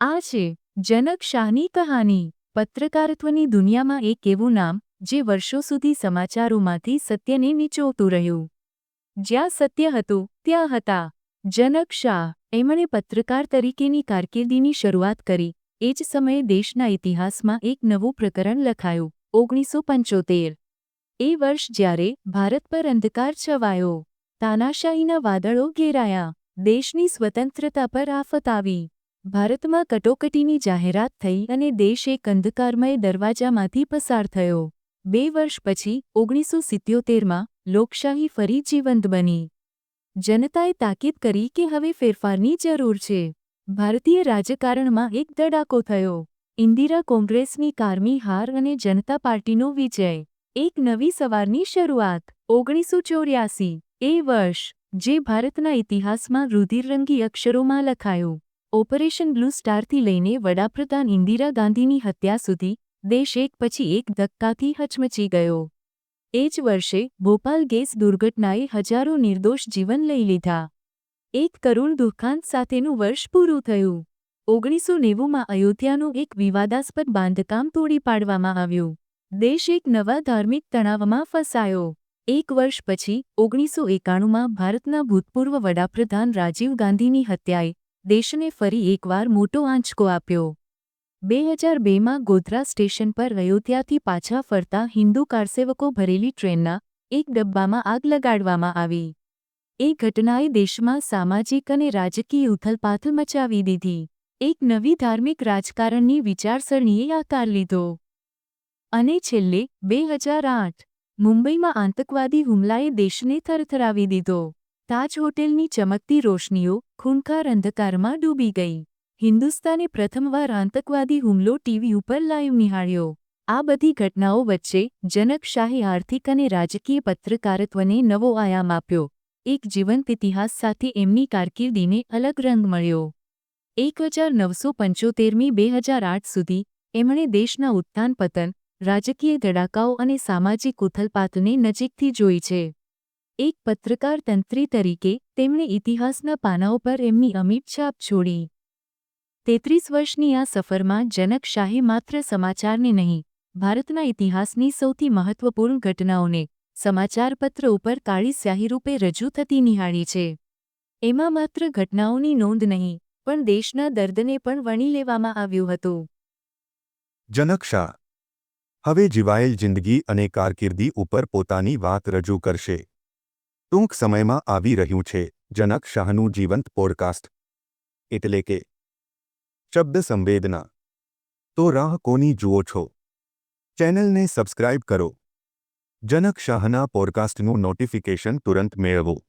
આ છે જનક શાહની કહાની. પત્રકારત્વની દુનિયામાં એક એવું નામ, જે વર્ષો સુધી સમાચારોમાંથી સત્યને નીચોવતું રહ્યું. જ્યાં સત્ય હતું, ત્યાં હતા. જનક શાહ, એમણે પત્રકાર તરીકેની કારકિર્દીની શરૂઆત કરી. એ જ સમયે દેશના ઇતિહાસમાં એક નવું પ્રકરણ લખાયું, ઓગણીસો પંચોતેર. એ વર્ષ જ્યારે ભારત પર અંધકાર છવાયો, તાનાશાહીના વાદળો ઘેરાયા, દેશની સ્વતંત્રતા પર આફત આવી. ભારતમાં કટોકટીની જાહેરાત થઈ અને દેશ એક અંધકારમય દરવાજામાંથી પસાર થયો. બે વર્ષ પછી, ઓગણીસો સિત્યોતેરમાં, લોકશાહી ફરી જીવંત બની. જનતાએ તાકીદ કરી કે હવે ફેરફારની જરૂર છે. ભારતીય રાજકારણમાં એક દડાકો થયો. ઇન્દિરા કોંગ્રેસની કારમી હાર અને જનતા પાર્ટીનો વિજય. એક નવી સવારની શરૂઆત. ઓગણીસો ચોર્યાસી. એ વર્ષ, જે ભારતના ઇતિહાસમાં રુધિરરંગી અક્ષરોમાં લખાયું. ઓપરેશન બ્લુ સ્ટારથી લઈને વડાપ્રધાન ઇન્દિરા ગાંધીની હત્યા સુધી દેશ એક પછી એક ધક્કાથી હચમચી ગયો. એ જ વર્ષે ભોપાલ ગેસ દુર્ઘટનાએ હજારો નિર્દોષ જીવન લઈ લીધા. એક કરુણ દુઃખાંત સાથેનું વર્ષ પૂરું થયું. ઓગણીસો નેવુંમાં અયોધ્યાનું એક વિવાદાસ્પદ બાંધકામ તોડી પાડવામાં આવ્યું. દેશ એક નવા ધાર્મિક તણાવમાં ફસાયો. એક વર્ષ પછી ઓગણીસો એકાણુંમાં ભારતના ભૂતપૂર્વ વડાપ્રધાન રાજીવ ગાંધીની હત્યાએ દેશને ફરી એકવાર મોટો આંચકો આપ્યો. બે હજાર બેમાં ગોધરા સ્ટેશન પર અયોધ્યાથી પાછા ફરતા હિન્દુ કારસેવકો ભરેલી ટ્રેનના એક ડબ્બામાં આગ લગાડવામાં આવી. એ ઘટનાએ દેશમાં સામાજિક અને રાજકીય ઉથલપાથલ મચાવી દીધી. એક નવી ધાર્મિક રાજકારણની વિચારસરણીએ આકાર લીધો. અને છેલ્લે બે હજાર આઠ મુંબઈમાં આતંકવાદી હુમલાએ દેશને થરથરાવી દીધો. તાજ હોટેલની ચમકતી રોશનીઓ ખૂંખાર અંધકારમાં ડૂબી ગઈ. હિન્દુસ્તાને પ્રથમવાર આતંકવાદી હુમલો ટીવી ઉપર લાઈવ નિહાળ્યો. આ બધી ઘટનાઓ વચ્ચે જનક શાહે આર્થિક અને રાજકીય પત્રકારત્વને નવો આયામ આપ્યો. એક જીવંત ઇતિહાસ સાથે એમની કારકિર્દીને અલગ રંગ મળ્યો. એક હજાર નવસો પંચોતેરમી બે હજાર આઠ સુધી એમણે દેશના ઉત્થાન પતન, રાજકીય ધડાકાઓ અને સામાજિક ઉથલપાથને નજીકથી જોઈ છે. એક પત્રકાર તંત્રી તરીકે તેમણે ઇતિહાસના પાનાઓ પર એમની અમિટ છાપ છોડી. તેત્રીસ વર્ષની આ સફરમાં જનક શાહે માત્ર સમાચારને નહીં, ભારતના ઇતિહાસની સૌથી મહત્વપૂર્ણ ઘટનાઓને સમાચારપત્ર ઉપર કાળી સ્યાહી રૂપે રજૂ થતી નિહાળી છે. એમાં માત્ર ઘટનાઓની નોંધ નહીં, પણ દેશના દર્દને પણ વણી લેવામાં આવ્યું હતું. જનક હવે જીવાયેલ જિંદગી અને કારકિર્દી ઉપર પોતાની વાત રજૂ કરશે. ટૂંક સમયમાં આવી રહ્યું છે. જનક શાહનું જીવંત પોડકાસ્ટ. એટલે કે શબ્દ સંવેદના. તો રાહ કોની જુઓ છો? ચેનલને સબસ્ક્રાઇબ કરો. જનક શાહના પોડકાસ્ટનું નોટિફિકેશન તુરંત મેળવો.